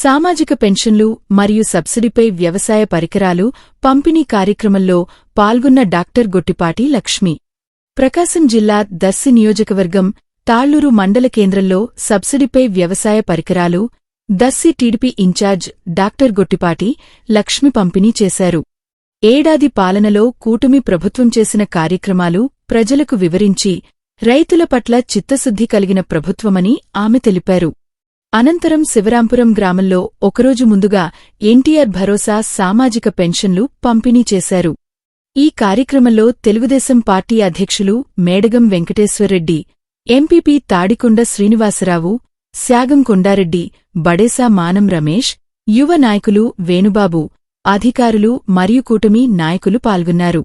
సామాజిక పెన్షన్లు మరియు సబ్సిడీపై వ్యవసాయ పరికరాలు పంపిణీ కార్యక్రమంలో పాల్గొన్న డాక్టర్ గొట్టిపాటి లక్ష్మి. ప్రకాశం జిల్లా దర్శి నియోజకవర్గం తాళ్ళూరు మండల కేంద్రంలో సబ్సిడీపై వ్యవసాయ పరికరాలు దస్సి TDP incharge doctor Gottipati Lakshmi పంపిణీ చేశారు. ఏడాది పాలనలో కూటమి ప్రభుత్వం చేసిన కార్యక్రమాలు ప్రజలకు వివరించి రైతుల పట్ల చిత్తశుద్ధి కలిగిన ప్రభుత్వమని ఆమె తెలిపారు. అనంతరం శివరాంపురం గ్రామంలో ఒకరోజు ముందుగా ఎన్టీఆర్ భరోసా సామాజిక పెన్షన్లు పంపిణీ చేశారు. ఈ కార్యక్రమంలో తెలుగుదేశం పార్టీ అధ్యక్షులు మేడగం వెంకటేశ్వర్రెడ్డి ఎంపీపీ తాడికొండ శ్రీనివాసరావు శాగం కొండారెడ్డి బడేసా మానం రమేష్ యువ నాయకులు వేణుబాబు అధికారులు మరియు కూటమి నాయకులు పాల్గొన్నారు.